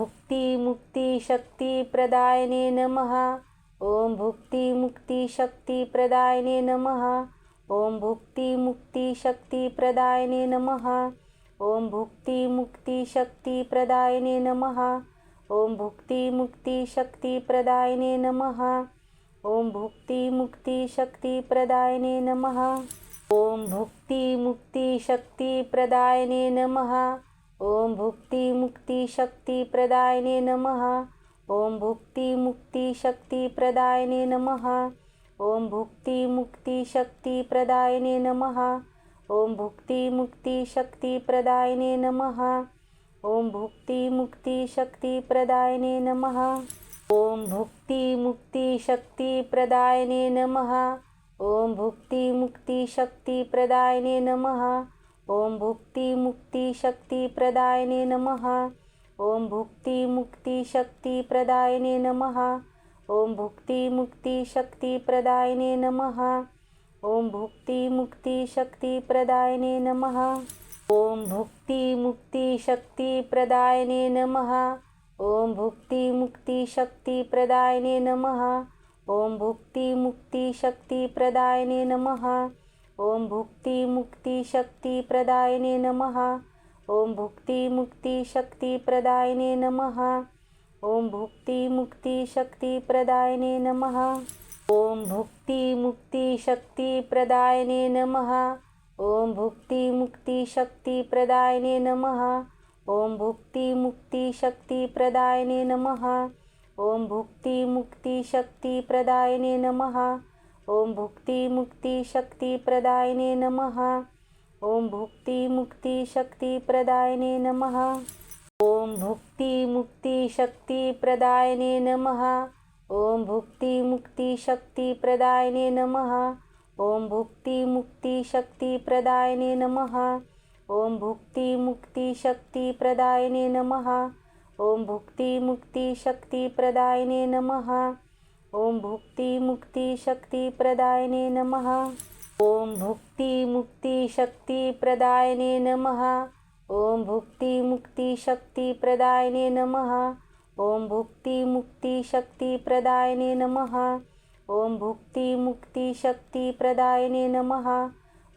भुक्तिमुक्तिशक्तिप्रदायने नमः। ॐ भुक्तिमुक्तिशक्तिप्रदायने नमः। ॐ भुक्तिमुक्तिशक्तिप्रदायने नमः। ॐ भुक्तिमुक्तिशक्तिप्रदायने नमः। ॐ भुक्तिमुक्तिशक्तिप्रदायने नमः। ॐ भुक्तिमुक्तिशक्तिप्रदायने नमः। ॐ भुक्तिमुक्तिशक्तिप्रदायने नमः ॐ भुक्तिमुक्तिशक्तिप्रदायने नमः। ॐ भुक्तिमुक्तिशक्तिप्रदायने नमः। ॐ भुक्तिमुक्तिशक्तिप्रदायने नमः। ॐ भुक्तिमुक्तिशक्तिप्रदायने नमः। ॐ भुक्तिमुक्तिशक्तिप्रदायने नमः। ॐ भुक्तिमुक्तिशक्तिप्रदायने नमः। ॐ भुक्तिमुक्तिशक्तिप्रदायने नमः। ॐ भुक्तिमुक्तिशक्तिप्रदायने नमः। ॐ भुक्तिमुक्तिशक्तिप्रदायने नमः। ॐ भुक्तिमुक्तिशक्तिप्रदायने नमः। ॐ भुक्तिमुक्तिशक्तिप्रदायने नमः। ॐ भुक्तिमुक्तिशक्तिप्रदायने नमः। ॐ भुक्तिमुक्तिशक्तिप्रदायने नमः। ॐ भुक्तिमुक्तिशक्तिप्रदायने नमः। ॐ भुक्तिमुक्तिशक्तिप्रदायने नमः। ॐ भुक्तिमुक्तिशक्तिप्रदायने नमः। ॐ भुक्तिमुक्तिशक्तिप्रदायने नमः। ॐ भुक्तिमुक्तिशक्तिप्रदायने नमः। ॐ भुक्तिमुक्तिशक्तिप्रदायने नमः। ॐ भुक्तिमुक्तिशक्तिप्रदायने नमः। ॐ भुक्तिमुक्तिशक्तिप्रदायने नमः। ॐ भुक्तिमुक्तिशक्तिप्रदायने नमः। ॐ भुक्तिमुक्तिशक्तिप्रदायने नमः। ॐ भुक्तिमुक्तिशक्तिप्रदायने नमः। ॐ भुक्तिमुक्तिशक्तिप्रदायने नमः। ॐ भुक्तिमुक्तिशक्तिप्रदायने नमः। ॐ भुक्तिमुक्तिशक्तिप्रदायने नमः। ॐ भुक्तिमुक्तिशक्तिप्रदायने नमः। ॐ भुक्तिमुक्तिशक्तिप्रदायने नमः। ॐ भुक्तिमुक्तिशक्तिप्रदायने नमः। ॐ भुक्तिमुक्तिशक्तिप्रदायने नमः। ॐ भुक्तिमुक्तिशक्तिप्रदायने नमः। ॐ भुक्तिमुक्तिशक्तिप्रदायने नमः।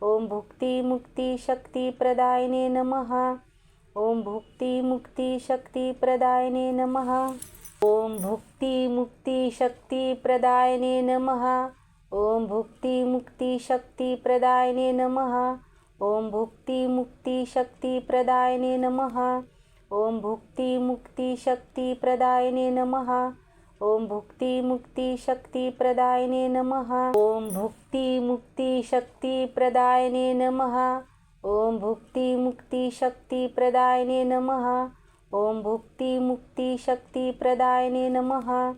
ॐ भुक्तिमुक्तिशक्तिप्रदायने नमः। ॐ भुक्तिमुक्तिशक्तिप्रदायने नमः। ॐ भुक्तिमुक्तिशक्तिप्रदायने नमः। ॐ भुक्तिमुक्तिशक्तिप्रदायने नमः। ॐ भुक्तिमुक्तिशक्तिप्रदायने नमः। ॐ भुक्तिमुक्तिशक्तिप्रदायने नमः। ॐ भुक्तिमुक्तिशक्तिप्रदायने नमः। ॐ भुक्तिमुक्तिशक्तिप्रदायने नमः। ॐ भुक्तिमुक्तिशक्तिप्रदायने नमः ॐ भुक्तिमुक्तिशक्तिप्रदायने नमः।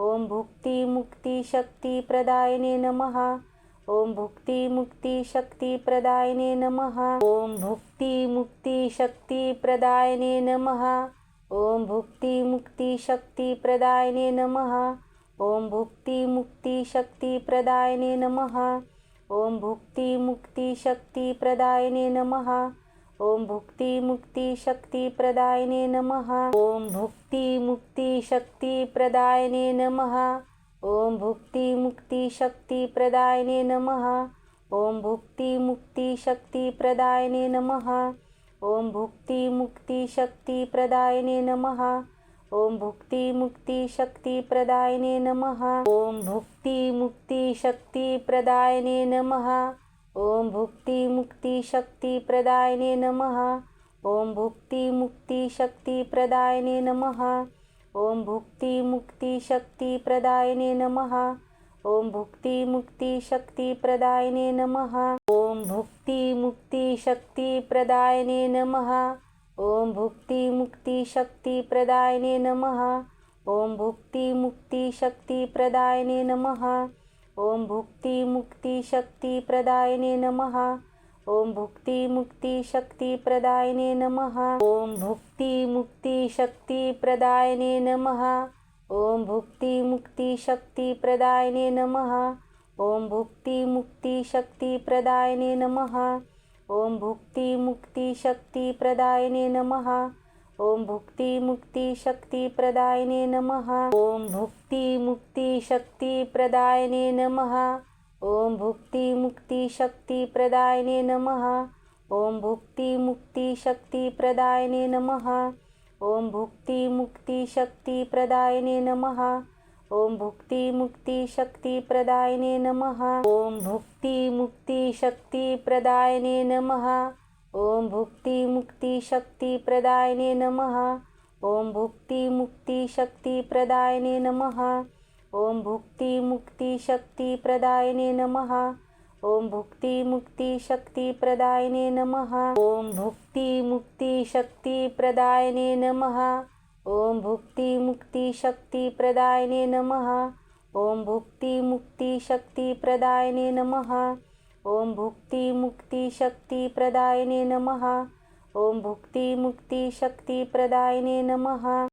ॐ भुक्तिमुक्तिशक्तिप्रदायने नमः। ॐ भुक्तिमुक्तिशक्तिप्रदायने नमः। ॐ भुक्तिमुक्तिशक्तिप्रदायने नमः। ॐ भुक्तिमुक्तिशक्तिप्रदायने नमः। ॐ भुक्तिमुक्तिशक्तिप्रदायने नमः। ॐ भुक्तिमुक्तिशक्तिप्रदायने नमः। ॐ भुक्तिमुक्तिशक्तिप्रदायने नमः। ॐ भुक्तिमुक्तिशक्तिप्रदायने नमः। ॐ भुक्तिमुक्तिशक्तिप्रदायने नमः। ॐ भुक्तिमुक्तिशक्तिप्रदायने नमः। ॐ भुक्तिमुक्तिशक्तिप्रदायने नमः। ॐ भुक्तिमुक्तिशक्तिप्रदायने नमः। ॐ भुक्तिमुक्तिशक्तिप्रदायने नमः। ॐ भुक्तिमुक्तिशक्तिप्रदायने नमः। ॐ भुक्तिमुक्तिशक्तिप्रदायने नमः। ॐ भुक्तिमुक्तिशक्तिप्रदायने नमः। ॐ भुक्तिमुक्तिशक्तिप्रदायने नमः। ॐ भुक्तिमुक्तिशक्तिप्रदायने नमः। ॐ भुक्तिमुक्तिशक्तिप्रदायने नमः। ॐ भुक्तिमुक्तिशक्तिप्रदायने नमः। ॐ भुक्तिमुक्तिशक्तिप्रदायने नमः। ॐ भुक्तिमुक्तिशक्तिप्रदायने नमः। ॐ भुक्तिमुक्तिशक्तिप्रदायने नमः। ॐ भुक्तिमुक्तिशक्तिप्रदायने नमः। ॐ भुक्तिमुक्तिशक्तिप्रदायने नमः। ॐ भुक्तिमुक्तिशक्तिप्रदायने नमः। ॐ भुक्तिमुक्तिशक्तिप्रदायिने नमः। ॐ भुक्तिमुक्तिशक्तिप्रदायिने नमः। ॐ भुक्तिमुक्तिशक्तिप्रदायिने नमः। ॐ भुक्तिमुक्तिशक्तिप्रदायिने नमः। ॐ भुक्तिमुक्तिशक्तिप्रदायिने नमः। ॐ भुक्तिमुक्तिशक्तिप्रदायिने नमः। ॐ भुक्तिमुक्तिशक्तिप्रदायिने नमः। ॐ भुक्तिमुक्तिशक्तिप्रदायिने नमः। ॐ भुक्तिमुक्तिशक्तिप्रदायिने नमः। ॐ भुक्तिमुक्तिशक्तिप्रदायिने नमः। ॐ भुक्तिमुक्तिशक्तिप्रदायिने नमः। ॐ भुक्तिमुक्तिशक्तिप्रदायिने नमः। ॐ भुक्तिमुक्तिशक्तिप्रदायिने नमः। ॐ भुक्तिमुक्तिशक्तिप्रदायिने नमः। ॐ भुक्तिमुक्तिशक्तिप्रदायिने नमः। ॐ भुक्तिमुक्तिशक्तिप्रदायिने नमः